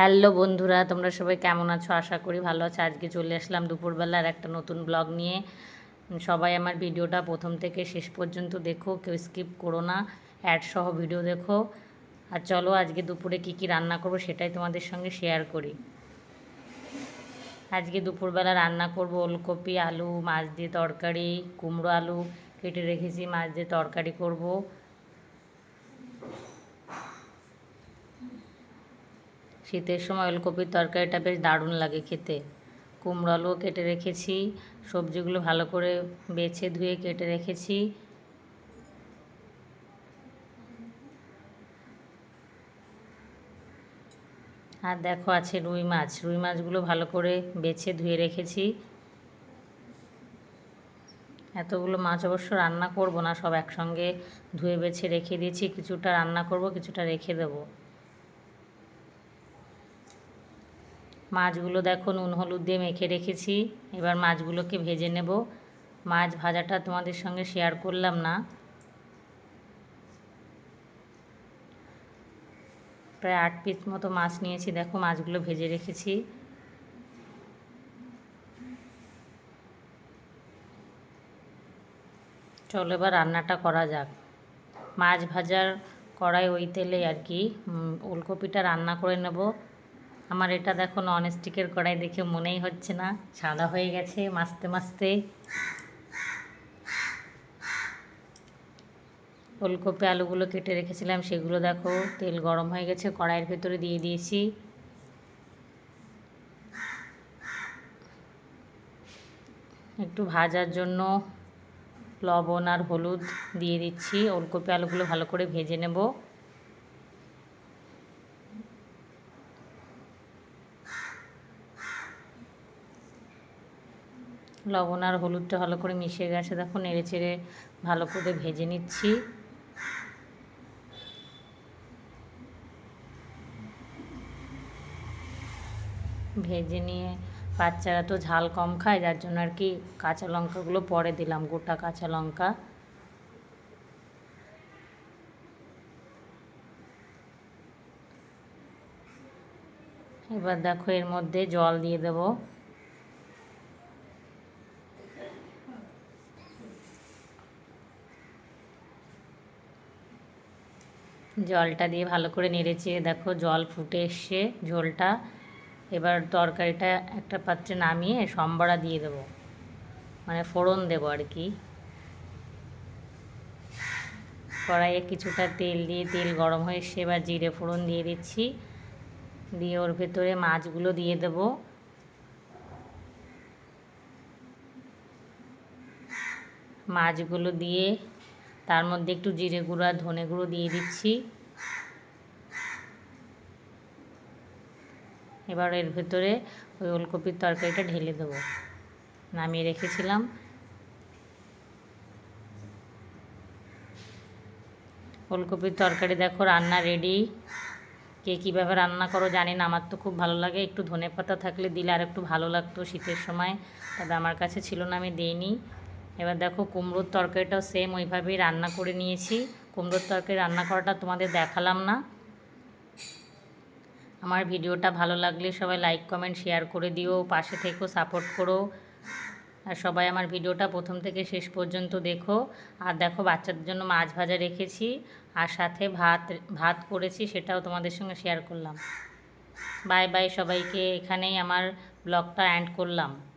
Hello বন্ধুরা, তোমরা সবাই কেমন আছো? আশা করি ভালো আছো। আজকে চলে আসলাম দুপুরবেলার একটা নতুন ব্লগ নিয়ে। সবাই আমার ভিডিওটা প্রথম থেকে শেষ পর্যন্ত দেখো, কেউ স্কিপ করো না অ্যাড সহ ভিডিও দেখো। আর চলো আজকে দুপুরে কি কি রান্না করব সেটাই তোমাদের সঙ্গে শেয়ার করি। আজকে দুপুরবেলা রান্না করব ওলকপি, আলু, মাছ দিয়ে তরকারি, কুমড়ো আলু, কেটে রেখেছি, মাছ দিয়ে তরকারি করব। শীতের সময় ওলকপির তরকারিটা বেশ দারুণ লাগে খেতে। কুমড়ো আলুও কেটে রেখেছি, সবজিগুলো ভালো করে বেছে ধুয়ে কেটে রেখেছি। আর দেখো আছে রুই মাছ, রুই মাছগুলো ভালো করে বেছে ধুয়ে রেখেছি। এতগুলো মাছ অবশ্য রান্না করব না, সব একসঙ্গে ধুয়ে বেছে রেখে দিয়েছি, কিছুটা রান্না করব, কিছুটা রেখে দেবো। মাছগুলো দেখো নুন, হলুদ দিয়ে মেখে রেখেছি। এবার মাছগুলোকে ভেজে নেব। মাছ ভাজাটা তোমাদের সঙ্গে শেয়ার করলাম না। প্রায় আট পিস মতো মাছ নিয়েছি। দেখো মাছগুলো ভেজে রেখেছি। চলো এবার রান্নাটা করা যাক। মাছ ভাজার কড়াই ওই তেলে আর কি। ওলকপিটা রান্না করে নেব। আমার এটা দেখো নন স্টিকের কড়াই দেখে মনেই হচ্ছে না। সাদা হয়ে গেছে মাছতে মাছতে। ফুলকপি আলুগুলো কেটে রেখেছিলাম, সেগুলো দেখো তেল গরম হয়ে গেছে, কড়াইয়ের ভেতরে দিয়ে দিয়েছি। একটু ভাজার জন্য লবণ আর হলুদ দিয়ে দিচ্ছি। ওলকপি আলুগুলো ভালো করে ভেজে নেব। লবণ আর হলুদটা ভালো করে মিশিয়ে গেছে। দেখো, নেড়ে চেড়ে ভালো করে ভেজে নিচ্ছি। ভেজে নিয়ে বাচ্চারা তো ঝাল কম খায়, যার জন্য আর কি কাঁচা লঙ্কাগুলো পরে দিলাম, গোটা কাঁচা লঙ্কা। এবার দেখো, এর মধ্যে জল দিয়ে দেবো। জলটা দিয়ে ভালো করে নেড়েছে দেখো জল ফুটে এসছে ঝোলটা। এবার তরকারিটা একটা পাত্রে নামিয়ে সম্বরা দিয়ে দেবো। মানে ফোড়ন দেবো আর কি। কড়াইয়ে কিছুটা তেল দিয়ে, তেল গরম হয়ে এসে এবার জিরে ফোড়ন দিয়ে দিচ্ছি। দিয়ে ওর ভেতরে মাছগুলো দিয়ে দেব। মাছগুলো দিয়ে তার মধ্যে একটু জিরে গুঁড়ো আর ধনে গুঁড়ো দিয়ে দিচ্ছি। এবার এর ভেতরে ওই ওলকপির তরকারিটা ঢেলে দেবো। নামিয়ে রেখেছিলাম। ওলকপির তরকারি দেখো, রান্না রেডি কে কীভাবে রান্না করো জানি না, আমার তো খুব ভালো লাগে। একটু ধনে পাতা থাকলে দিলে আর একটু ভালো লাগতো শীতের সময়। তবে আমার কাছে ছিল না, আমি দিইনি। এবার দেখো কুমড়োর তরকারিটাও সেম ওইভাবেই রান্না করে নিয়েছি। কুমড়োর তরকারি রান্না করাটা তোমাদের দেখালাম না। আমার ভিডিওটা ভালো লাগলে সবাই লাইক কমেন্ট শেয়ার করে দিও, পাশে থেকেও সাপোর্ট করো। আর সবাই আমার ভিডিওটা প্রথম থেকে শেষ পর্যন্ত দেখো। আর দেখো বাচ্চাদের জন্য মাছ ভাজা রেখেছি। আর সাথে ভাত ভাত করেছি, সেটাও তোমাদের সঙ্গে শেয়ার করলাম। বাই বাই সবাইকে। এখানেই আমার ব্লগটা অ্যান্ড করলাম।